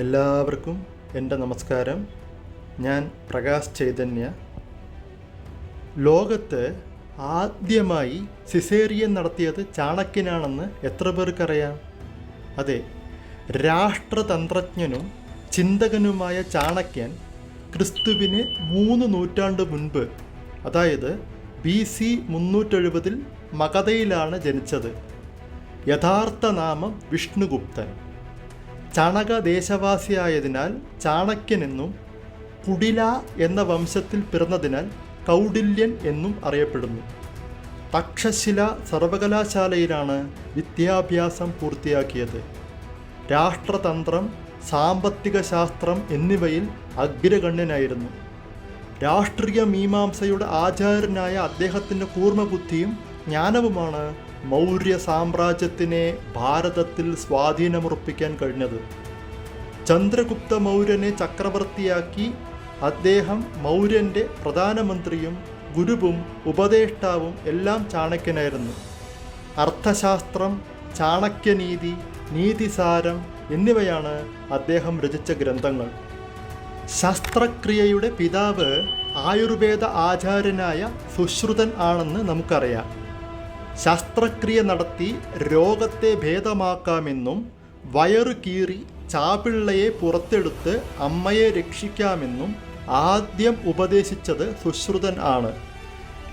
എല്ലാവർക്കും എന്റെ നമസ്കാരം. ഞാൻ പ്രകാശ് ചൈതന്യ. ലോകത്ത് ആദ്യമായി സിസേറിയൻ നടത്തിയത് ചാണക്യനാണെന്ന് എത്ര പേർക്കറിയാം? അതെ രാഷ്ട്രതന്ത്രജ്ഞനും ചിന്തകനുമായ ചാണക്യൻ ക്രിസ്തുവിന് മൂന്ന് നൂറ്റാണ്ട് മുൻപ് അതായത് ബി സി മുന്നൂറ്റെഴുപതിൽ മഗധയിലാണ് ജനിച്ചത്. യഥാർത്ഥ നാമം വിഷ്ണുഗുപ്തൻ. ചണക ദേശവാസിയായതിനാൽ ചാണക്യനെന്നും കുടില എന്ന വംശത്തിൽ പിറന്നതിനാൽ കൗഡില്യൻ എന്നും അറിയപ്പെടുന്നു. തക്ഷശില സർവകലാശാലയിലാണ് വിദ്യാഭ്യാസം പൂർത്തിയാക്കിയത്. രാഷ്ട്രതന്ത്രം സാമ്പത്തിക ശാസ്ത്രം എന്നിവയിൽ അഗ്രഗണ്യനായിരുന്നു. രാഷ്ട്രീയ മീമാംസയുടെ ആചാര്യനായ അദ്ദേഹത്തിന്റെ കൂർമ്മബുദ്ധിയും ജ്ഞാനവുമാണ് മൗര്യ സാമ്രാജ്യത്തിനെ ഭാരതത്തിൽ സ്വാധീനമുറപ്പിക്കാൻ കഴിഞ്ഞത്. ചന്ദ്രഗുപ്ത മൗര്യനെ ചക്രവർത്തിയാക്കി അദ്ദേഹം മൗര്യന്റെ പ്രധാനമന്ത്രിയും ഗുരുവും ഉപദേഷ്ടാവും എല്ലാം ചാണക്യനായിരുന്നു. അർത്ഥശാസ്ത്രം ചാണക്യനീതി നീതിസാരം എന്നിവയാണ് അദ്ദേഹം രചിച്ച ഗ്രന്ഥങ്ങൾ. ശസ്ത്രക്രിയയുടെ പിതാവ് ആയുർവേദ ആചാര്യനായ സുശ്രുതൻ ആണെന്ന് നമുക്കറിയാം. ശസ്ത്രക്രിയ നടത്തി രോഗത്തെ ഭേദമാക്കാമെന്നും വയറു കീറി ചാപിള്ളയെ പുറത്തെടുത്ത് അമ്മയെ രക്ഷിക്കാമെന്നും ആദ്യം ഉപദേശിച്ചത് സുശ്രുതൻ ആണ്.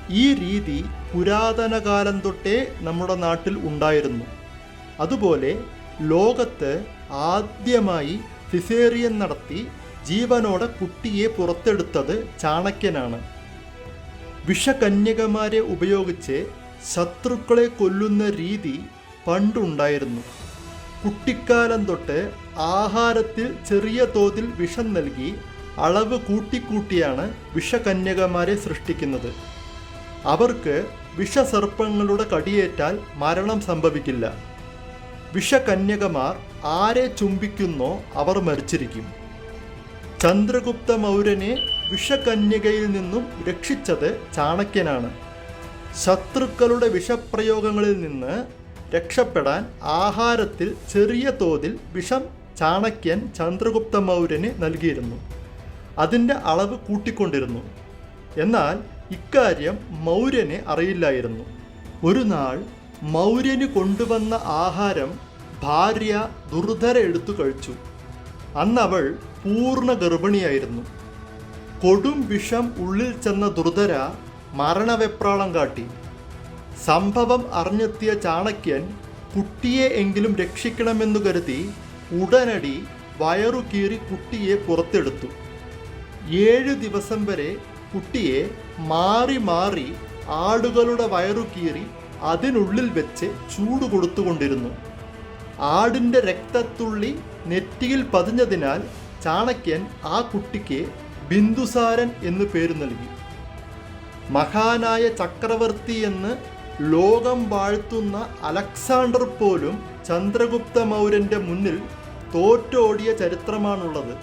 ഈ രീതി പുരാതന കാലം തൊട്ടേ നമ്മുടെ നാട്ടിൽ ഉണ്ടായിരുന്നു. അതുപോലെ ലോകത്ത് ആദ്യമായി സിസേറിയൻ നടത്തി ജീവനോടെ കുട്ടിയെ പുറത്തെടുത്തത് ചാണക്യനാണ്. വിഷകന്യകമാരെ ഉപയോഗിച്ച് ശത്രുക്കളെ കൊല്ലുന്ന രീതി പണ്ടുണ്ടായിരുന്നു. കുട്ടിക്കാലം തൊട്ട് ആഹാരത്തിൽ ചെറിയ തോതിൽ വിഷം നൽകി അളവ് കൂട്ടിക്കൂട്ടിയാണ് വിഷകന്യകമാരെ സൃഷ്ടിക്കുന്നത്. അവർക്ക് വിഷസർപ്പങ്ങളുടെ കടിയേറ്റാൽ മരണം സംഭവിക്കില്ല. വിഷകന്യകമാർ ആരെ ചുംബിക്കുന്നോ അവർ മരിച്ചിരിക്കും. ചന്ദ്രഗുപ്ത മൗര്യനെ വിഷകന്യകയിൽ നിന്നും രക്ഷിച്ചത് ചാണക്യനാണ്. ശത്രുക്കളുടെ വിഷപ്രയോഗങ്ങളിൽ നിന്ന് രക്ഷപ്പെടാൻ ആഹാരത്തിൽ ചെറിയ തോതിൽ വിഷം ചാണക്യൻ ചന്ദ്രഗുപ്ത മൗര്യന് നൽകിയിരുന്നു. അതിന്റെ അളവ് കൂട്ടിക്കൊണ്ടിരുന്നു. എന്നാൽ ഇക്കാര്യം മൗര്യനെ അറിയില്ലായിരുന്നു. ഒരു നാൾ മൗര്യന് കൊണ്ടുവന്ന ആഹാരം ഭാര്യ ദുർധര എടുത്തു കഴിച്ചു. അന്നവൾ പൂർണ ഗർഭിണിയായിരുന്നു കൊടും വിഷം ഉള്ളിൽ ചെന്ന ദുർധര മരണവെപ്രാളം കാട്ടി. സംഭവം അറിഞ്ഞെത്തിയ ചാണക്യൻ കുട്ടിയെ എങ്കിലും രക്ഷിക്കണമെന്നു കരുതി ഉടനടി വയറു കീറി കുട്ടിയെ പുറത്തെടുത്തു. ഏഴ് ദിവസം വരെ കുട്ടിയെ മാറി മാറി ആടുകളുടെ വയറു കീറി അതിനുള്ളിൽ വെച്ച് ചൂട് കൊടുത്തുകൊണ്ടിരുന്നു. ആടിന്റെ രക്തത്തുള്ളി നെറ്റിയിൽ പതിഞ്ഞതിനാൽ ചാണക്യൻ ആ കുട്ടിക്ക് ബിന്ദുസാരൻ എന്ന് പേര് നൽകി. മഹാനായ ചക്രവർത്തി എന്ന് ലോകം വാഴ്ത്തുന്ന അലക്സാണ്ടർ പോലും ചന്ദ്രഗുപ്ത മൗര്യന്റെ മുന്നിൽ തോറ്റോടിയ ചരിത്രമാണുള്ളത്.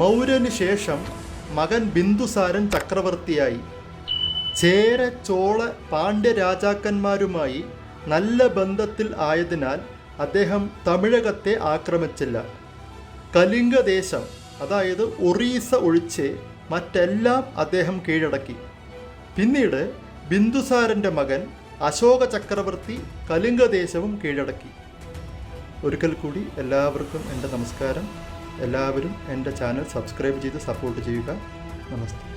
മൗര്യന് ശേഷം മകൻ ബിന്ദുസാരൻ ചക്രവർത്തിയായി. ചേര ചോള പാണ്ഡ്യ രാജാക്കന്മാരുമായി നല്ല ബന്ധത്തിൽ ആയതിനാൽ അദ്ദേഹം തമിഴകത്തെ ആക്രമിച്ചില്ല. കലിംഗദേശം അതായത് ഒറീസ ഒഴിച്ച് മറ്റെല്ലാം അദ്ദേഹം കീഴടക്കി. പിന്നീട് ബിന്ദുസാരന്റെ മകൻ അശോക ചക്രവർത്തി കലിംഗദേശവും കീഴടക്കി. ഒരിക്കൽ കൂടി എല്ലാവർക്കും എന്റെ നമസ്കാരം. എല്ലാവരും എന്റെ ചാനൽ സബ്സ്ക്രൈബ് ചെയ്ത് സപ്പോർട്ട് ചെയ്യുക. നമസ്തേ.